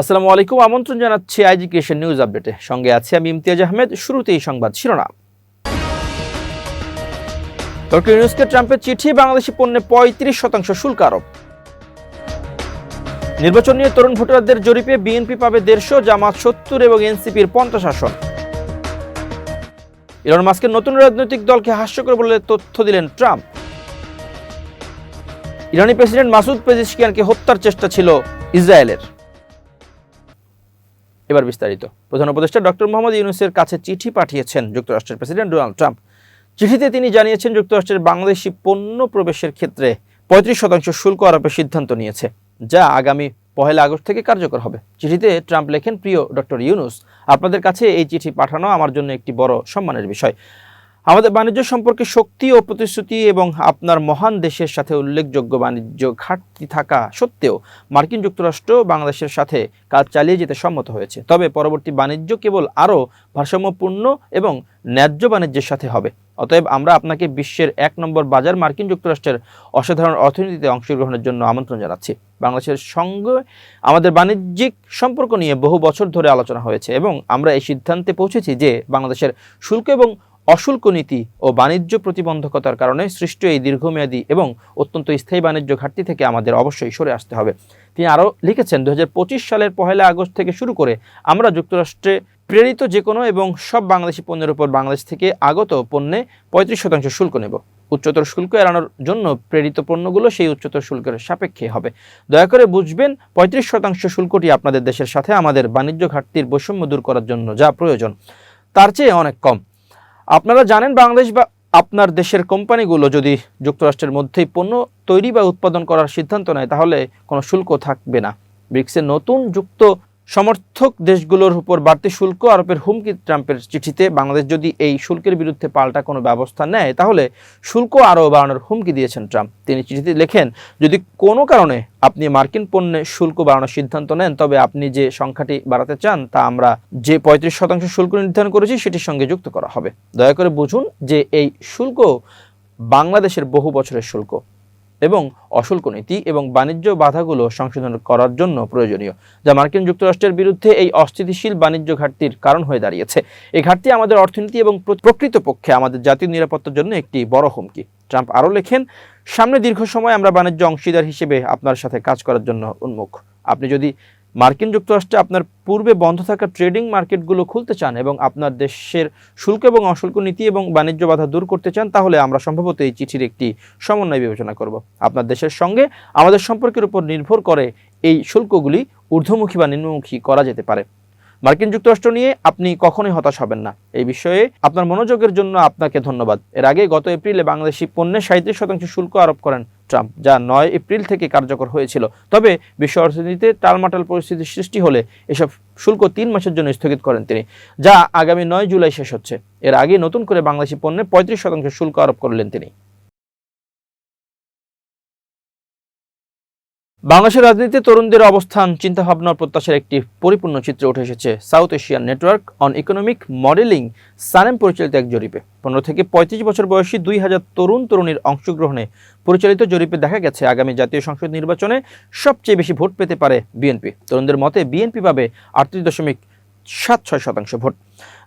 আসসালামু আলাইকুম, আমন্ত্রণ জানাচ্ছি আইজি নিউজ আপডেটে। সঙ্গে আছে আমি ইমতিয়াজ আহমেদ, শুরুতেই সংবাদ শিরোনাম। ডক্টর ইউনুসকে ট্রাম্পের চিঠি, বাংলাদেশি পণ্যে পঁয়ত্রিশ শতাংশ শুল্ক আরোপ। নির্বাচন নিয়ে তরুণ ভোটারদের জরিপে বিএনপি পাবে দেড়শো, জামাত সত্তর এবং এনসিপির পঞ্চাশ আসন। ইলন মাস্কের নতুন রাজনৈতিক দলকে হাস্যকর বলে তথ্য দিলেন ট্রাম্প। ইরানি প্রেসিডেন্ট মাসুদ পেজিশকিয়ানকে হত্যার চেষ্টা ছিল ইসরায়েলের। এবার বিস্তারিত। প্রধান উপদেষ্টা ডক্টর মোহাম্মদ ইউনুসের কাছে চিঠি পাঠিয়েছেন যুক্তরাষ্ট্রের প্রেসিডেন্ট ডোনাল্ড ট্রাম্প। চিঠিতে তিনি জানিয়েছেন যুক্তরাষ্ট্রের বাংলাদেশি পণ্য প্রবেশের ক্ষেত্রে পঁয়ত্রিশ শতাংশ শুল্ক আরোপের সিদ্ধান্ত নিয়েছে, যা আগামী পহেলা আগস্ট থেকে কার্যকর হবে। চিঠিতে ট্রাম্প লেখেন, প্রিয় ডক্টর ইউনুস, আপনাদের কাছে এই চিঠি পাঠানো আমার জন্য একটি বড় সম্মানের বিষয়। আমাদের বাণিজ্য সম্পর্কে শক্তি ও প্রতিশ্রুতি এবং আপনার মহান দেশের সাথে উল্লেখযোগ্য বাণিজ্য ঘাটতি থাকা সত্ত্বেও মার্কিন যুক্তরাষ্ট্র বাংলাদেশের সাথে কাজ চালিয়ে যেতে সম্মত হয়েছে। তবে পরবর্তী বাণিজ্য কেবল আরও ভারসাম্যপূর্ণ এবং ন্যায্য বাণিজ্যের সাথে হবে। অতএব আমরা আপনাকে বিশ্বের এক নম্বর বাজার মার্কিন যুক্তরাষ্ট্রের অসাধারণ অর্থনীতিতে অংশগ্রহণের জন্য আমন্ত্রণ জানাচ্ছি। বাংলাদেশের সঙ্গে আমাদের বাণিজ্যিক সম্পর্ক নিয়ে বহু বছর ধরে আলোচনা হয়েছে এবং আমরা এই সিদ্ধান্তে পৌঁছেছি যে বাংলাদেশের শুল্ক এবং অশুল্ক নীতি ও বাণিজ্য প্রতিবন্ধকতার কারণে সৃষ্ট এই দীর্ঘমেয়াদী এবং অত্যন্ত স্থায়ী বাণিজ্য ঘাটতি থেকে আমাদের অবশ্যই সরে আসতে হবে। তিনি আরও লিখেছেন দু হাজার পঁচিশ সালের পহেলা আগস্ট থেকে শুরু করে আমরা যুক্তরাষ্ট্রে প্রেরিত যে কোনো এবং সব বাংলাদেশি পণ্যের উপর বাংলাদেশ থেকে আগত পণ্যে পঁয়ত্রিশ শতাংশ শুল্ক নেব। উচ্চতর শুল্ক এড়ানোর জন্য প্রেরিত পণ্যগুলো সেই উচ্চতর শুল্কের সাপেক্ষে হবে। দয়া করে বুঝবেন, পঁয়ত্রিশ শতাংশ শুল্কটি আপনাদের দেশের সাথে আমাদের বাণিজ্য ঘাটতির বৈষম্য দূর করার জন্য যা প্রয়োজন, তার চেয়ে অনেক কম। আপনারা জানেন বাংলাদেশ বা আপনার দেশের কোম্পানিগুলো যদি যুক্তরাষ্ট্রের মধ্যেই পণ্য তৈরি বা উৎপাদন করার সিদ্ধান্ত নেয়, তাহলে কোনো শুল্ক থাকবে না। ব্রিক্সের নতুন যুক্ত সমর্থক দেশগুলোর উপর বাড়তি শুল্ক আরোপের হুমকি ট্রাম্পের চিঠিতে, বাংলাদেশ যদি এই শুল্কের বিরুদ্ধে পাল্টা কোনো ব্যবস্থা নেয়, তাহলে শুল্ক আরও বাড়ানোর হুমকি দিয়েছেন ট্রাম্প। তিনি চিঠিতে লেখেন, যদি কোনো কারণে আপনি মার্কিন পণ্যে শুল্ক বাড়ানোর সিদ্ধান্ত নেন, তবে আপনি যে সংখ্যাটি বাড়াতে চান, তা আমরা যে পঁয়ত্রিশ শতাংশ শুল্ক নির্ধারণ করেছি, সেটির সঙ্গে যুক্ত করা হবে। দয়া করে বুঝুন যে এই শুল্ক বাংলাদেশের বহু বছরের শুল্ক। এবং অশুল্ক নীতি এবং বাণিজ্য বাধাগুলো সংশোধন করার জন্য প্রয়োজনীয়, যা মার্কিন যুক্তরাষ্ট্রের বিরুদ্ধে এই অস্থিতিশীল বাণিজ্য ঘাটতির কারণ হয়ে দাঁড়িয়েছে। এই ঘাটতি আমাদের অর্থনীতি এবং প্র- প্রকৃতপক্ষে আমাদের জাতীয় নিরাপত্তার জন্য একটি বড় হুমকি। ট্রাম্প আরও লেখেন, সামনে দীর্ঘ সময় আমরা বাণিজ্য অংশীদার হিসেবে আপনার সাথে কাজ করার জন্য উন্মুখ। আপনি যদি মার্কিন যুক্তরাষ্ট্রে আপনার পূর্বে বন্ধ থাকা ট্রেডিং মার্কেটগুলো খুলতে চান এবং আপনার দেশের শুল্ক এবং অশুল্ক নীতি এবং বাণিজ্য বাধা দূর করতে চান, তাহলে আমরা সম্ভবত এই চিঠির একটি সমন্বয় বিবেচনা করব। আপনার দেশের সঙ্গে আমাদের সম্পর্কের উপর নির্ভর করে এই শুল্কগুলি ঊর্ধ্বমুখী বা নিম্নমুখী করা যেতে পারে। মার্কিন যুক্তরাষ্ট্র নিয়ে আপনি কখনোই হতাশ হবেন না। এই বিষয়ে আপনার মনোযোগের জন্য আপনাকে ধন্যবাদ। এর আগে গত এপ্রিলে বাংলাদেশি পণ্যে সাঁত্রিশ শতাংশ শুল্ক আরোপ করেন ট্রাম্প, যা নয় এপ্রিল থেকে কার্যকর হয়েছিল। তবে বিশ্ব অর্থনীতিতে টালমাটাল পরিস্থিতির সৃষ্টি হলে এসব শুল্ক তিন মাসের জন্য স্থগিত করেন তিনি, যা আগামী নয় জুলাই শেষ হচ্ছে। এর আগে নতুন করে বাংলাদেশি পণ্যে পঁয়ত্রিশ শতাংশ শুল্ক আরোপ করলেন তিনি। বাংলাদেশের রাজনীতিতে তরুণদের অবস্থান, চিন্তাভাবনা প্রত্যাশার একটি পরিপূর্ণ চিত্র উঠে এসেছে South Asian network on economic modeling SANEM পরিচালিত এক জরিপে। পনেরো থেকে পঁয়ত্রিশ বছর বয়সী দুই হাজার তরুণ তরুণীর অংশগ্রহণে পরিচালিত জরিপে দেখা গেছে, আগামী জাতীয় সংসদ নির্বাচনে সবচেয়ে বেশি ভোট পেতে পারে বিএনপি তরুণদের মতে বিএনপি পাবে আটত্রিশ দশমিক সাত ছয় শতাংশ ভোট।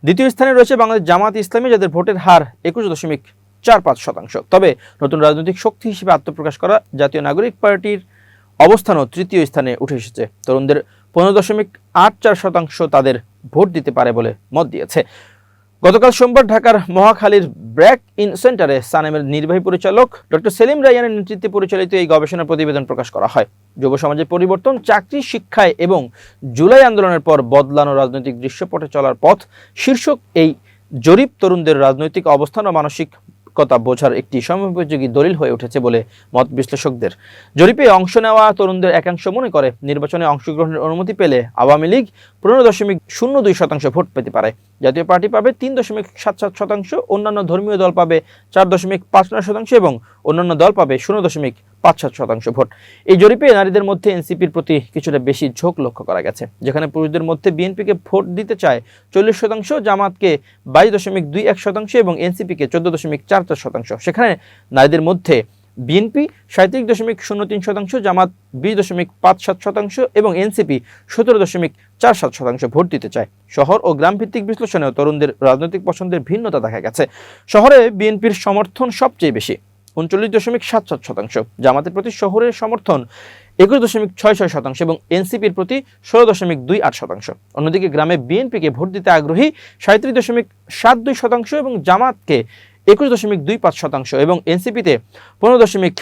দ্বিতীয় স্থানে রয়েছে বাংলাদেশ জামাত ইসলামী, যাদের ভোটের হার একুশ দশমিক চার পাঁচ শতাংশ। তবে নতুন রাজনৈতিক শক্তি হিসেবে আত্মপ্রকাশ করা জাতীয় নাগরিক পার্টির অবস্থানও তৃতীয় স্থানে উঠে এসেছে। তরুণদের পনেরো দশমিক আট চার শতাংশ তাদের ভোট দিতে পারে বলে মত দিয়েছে। গতকাল সোমবার ঢাকার মহাখালীর ব্র্যাক ইন সেন্টারে সানেমের নির্বাহী পরিচালক ডক্টর সেলিম রায়ানের নেতৃত্বে পরিচালিত এই গবেষণা প্রতিবেদন প্রকাশ করা হয়। যুব সমাজের পরিবর্তন, চাকরি শিক্ষায় এবং জুলাই আন্দোলনের পর বদলানো রাজনৈতিক দৃশ্যপটে চলার পথ শীর্ষক এই জরিপ তরুণদের রাজনৈতিক অবস্থান ও মানসিক কথা বোঝার একটি সময়োপযোগী দলিল হয়ে উঠেছে বলে মত বিশ্লেষকদের। জরিপে অংশ নেওয়া তরুণদের একাংশ মনে করে, নির্বাচনে অংশগ্রহণের অনুমতি পেলে আওয়ামী লীগ পনেরো দশমিক শূন্য দুই শতাংশ ভোট পেতে পারে। জাতীয় পার্টি পাবে তিন দশমিক সাত সাত শতাংশ, অন্যান্য ধর্মীয় দল পাবে চার দশমিক পাঁচ নয় শতাংশ এবং অন্যান্য দল পাবে শূন্য দশমিক পাঁচ সাত শতাংশ ভোট। এই জরিপে নারীদের মধ্যে এনসিপির প্রতি কিছুটা বেশি ঝোঁক লক্ষ্য করা গেছে, যেখানে পুরুষদের মধ্যে বিএনপিকে ভোট দিতে চায় চল্লিশ শতাংশ, জামাতকে বাইশ দশমিক দুই এক শতাংশ এবং এনসিপিকে চোদ্দ দশমিক চার চার শতাংশ। সেখানে নারীদের মধ্যে বিএনপি সাঁত্রিশ দশমিক শূন্য তিন শতাংশ, জামাত বিশ দশমিক পাঁচ সাত শতাংশ এবং এনসিপি সতেরো দশমিক চার সাত শতাংশ ভোট দিতে চায়। শহর ও গ্রাম ভিত্তিক বিশ্লেষণেও তরুণদের রাজনৈতিক পছন্দের ভিন্নতা দেখা গেছে। শহরে বিএনপির সমর্থন সবচেয়ে বেশি। উনচল্লিশ দশমিক সাত সাত শতাংশ জামাতের প্রতি শহরের সমর্থন একুশ দশমিক ছয় ছয় শতাংশ এবং এনসিপির প্রতি ষোলো দশমিক দুই আট শতাংশ। অন্যদিকে গ্রামে বিএনপিকে ভোট দিতে আগ্রহী সাঁত্রিশ দশমিক সাত দুই শতাংশ এবং জামাতকে একুশ দশমিক দুই পাঁচ শতাংশ এবং এনসিপিতে পনেরো দশমিক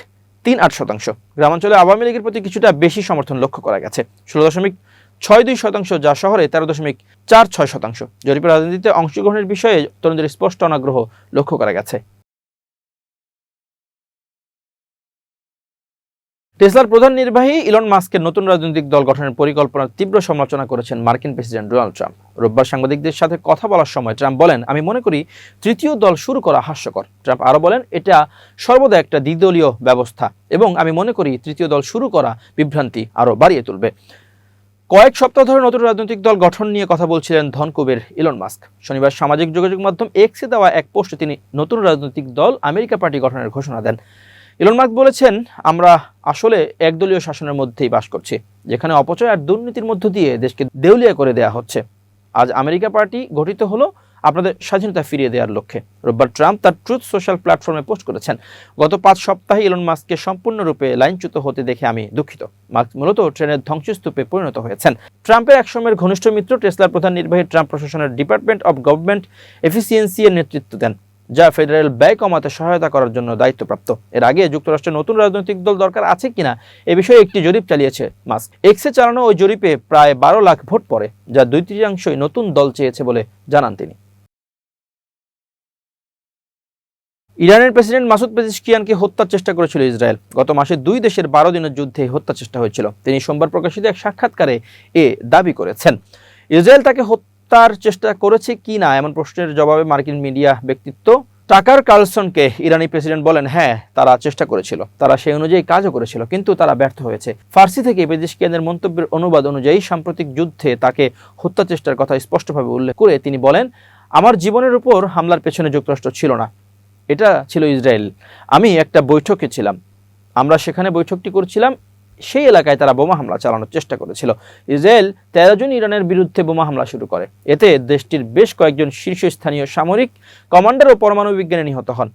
তিন আট শতাংশ। গ্রামাঞ্চলে আওয়ামী লীগের প্রতি কিছুটা বেশি সমর্থন লক্ষ্য করা গেছে। ষোলো দশমিক ছয় দুই শতাংশ যা শহরে তেরো দশমিক চার ছয় শতাংশ। জরিপের রাজনীতিতে অংশগ্রহণের বিষয়ে তরুণদের স্পষ্ট অনাগ্রহ লক্ষ্য করা গেছে। টেসলার প্রধান নির্বাহী ইলন মাস্কের নতুন রাজনৈতিক দল গঠনের পরিকল্পনার তীব্র সমালোচনা করেছেন মার্কিন প্রেসিডেন্ট ডোনাল্ড ট্রাম্প। রোববার সাংবাদিকদের সাথে কথা বলার সময় ট্রাম্প বলেন, আমি মনে করি তৃতীয় দল শুরু করা হাস্যকর। ট্রাম্প আরও বলেন, এটা সর্বদা একটা দ্বিদলীয় ব্যবস্থা এবং আমি মনে করি তৃতীয় দল শুরু করা বিভ্রান্তি আরও বাড়িয়ে তুলবে। কয়েক সপ্তাহ ধরে নতুন রাজনৈতিক দল গঠন নিয়ে কথা বলছিলেন ধনকুবের ইলন মাস্ক। শনিবার সামাজিক যোগাযোগ মাধ্যম এক্সে দেওয়া এক পোস্টে তিনি নতুন রাজনৈতিক দল আমেরিকা পার্টি গঠনের ঘোষণা দেন। ইলন মাস্ক বলেছেন, আমরা আসলে একদলীয় শাসনের মধ্যেই বাস করছি, যেখানে অপচয় আর দুর্নীতির মধ্য দিয়ে দেশকে দেউলিয়া করে দেয়া হচ্ছে। আজ আমেরিকা পার্টি গঠিত হলো আপনাদের স্বাধীনতা ফিরিয়ে দেওয়ার লক্ষ্যে। রোববার ট্রাম্প তার ট্রুথ সোশ্যাল প্ল্যাটফর্মে পোস্ট করেছেন। গত পাঁচ সপ্তাহে ইলন মাস্ককে সম্পূর্ণরূপে লাইনচ্যুত হতে দেখে আমি দুঃখিত। মাস্ক মূলত ট্রেনের ধ্বংসস্তূপে পরিণত হয়েছেন। ট্রাম্পের এক সময়ের ঘনিষ্ঠ মিত্র, টেসলার প্রধান নির্বাহী ট্রাম্প প্রশাসনের ডিপার্টমেন্ট অব গভর্নমেন্ট এফিসিয়েন্সি এর নেতৃত্ব দেন। যা ফেডারেল ব্যয় কমাতে সহায়তা করার জন্য দায়িত্বপ্রাপ্ত। এর আগে যুক্তরাষ্ট্রের নতুন রাজনৈতিক দল দরকার আছে কিনা এ বিষয়ে একটি জরিপ চালিয়েছে মাস্ক। এক্সে চালানো ওই জরিপে প্রায় বারো লাখ ভোট পড়ে, যা দুই তৃতীয়াংশই নতুন দল চেয়েছে বলে জানান তিনি। ইরানের প্রেসিডেন্ট মাসুদ পেজিশকিয়ানকে হত্যার চেষ্টা করেছিল ইসরায়েল। গত মাসে দুই দেশের বারো দিনের যুদ্ধে হত্যা চেষ্টা হয়েছিল। তিনি সোমবার প্রকাশিত এক সাক্ষাৎকারে এ দাবি করেছেন। ইসরায়েল তাকে হত্যার চেষ্টা করেছে কি না? এমন প্রশ্নের জবাবে মার্কিন মিডিয়া ব্যক্তিত্ব টাকার কার্লসনকে ইরানি প্রেসিডেন্ট বলেন হ্যাঁ তারা চেষ্টা করেছিল। তারা সেই অনুযায়ী কাজও করেছিল, কিন্তু তারা ব্যর্থ হয়েছে। ফার্সি থেকে বিদেশ কেন্দ্রের মন্তব্যের অনুবাদ অনুযায়ী সাম্প্রতিক যুদ্ধে তাকে হত্যা চেষ্টার কথা স্পষ্টভাবে উল্লেখ করে তিনি বলেন, আমার জীবনের উপর হামলার পেছনে যুক্তরাষ্ট্র ছিল না। এটা ছিল ইসরায়েল। আমি একটা বৈঠকে ছিলাম। আমরা সেখানে বৈঠকটি করছিলাম সেই এলাকায় তারা বোমা হামলা চালানোর চেষ্টা করেছিল। ইসরায়েল তেরো জন ইরানের বিরুদ্ধে বোমা হামলা শুরু করে। এতে দেশটির বেশ কয়েকজন শীর্ষস্থানীয় সামরিক কমান্ডার ও পরমাণু বিজ্ঞানী নিহত হন।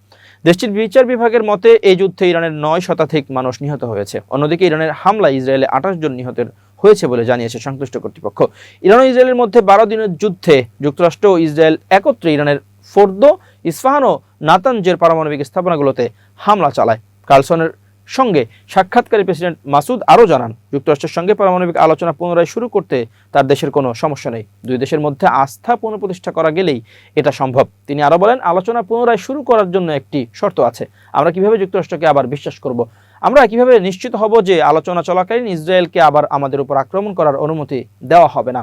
দেশটির বিচার বিভাগের মতে এই যুদ্ধে ইরানের নয় শতাধিক মানুষ নিহত হয়েছে। অন্যদিকে ইরানের হামলায় ইসরায়েলে আঠাশ জন নিহতের হয়েছে বলে জানিয়েছে সংশ্লিষ্ট কর্তৃপক্ষ। ইরান ও ইসরায়েলের মধ্যে বারো দিনের যুদ্ধে যুক্তরাষ্ট্র ও ইসরায়েল একত্রে ইরানের ফোর্দো ইস্পাহান ও নাতানজের পারমাণবিক স্থাপনাগুলোতে হামলা চালায়। কার্লসনের সঙ্গে সাক্ষাৎকারী প্রেসিডেন্ট মাসুদ আরও জানান, যুক্তরাষ্ট্রের সঙ্গে পারমাণবিক আলোচনা পুনরায় শুরু করতে তার দেশের কোনো সমস্যা নেই। দুই দেশের মধ্যে আস্থা পুনঃপ্রতিষ্ঠা করা গেলেই এটা সম্ভব। তিনি আরও বলেন, আলোচনা পুনরায় শুরু করার জন্য একটি শর্ত আছে। আমরা কীভাবে যুক্তরাষ্ট্রকে আবার বিশ্বাস করব? আমরা কীভাবে নিশ্চিত হব যে আলোচনা চলাকালীন ইসরায়েলকে আবার আমাদের উপর আক্রমণ করার অনুমতি দেওয়া হবে না?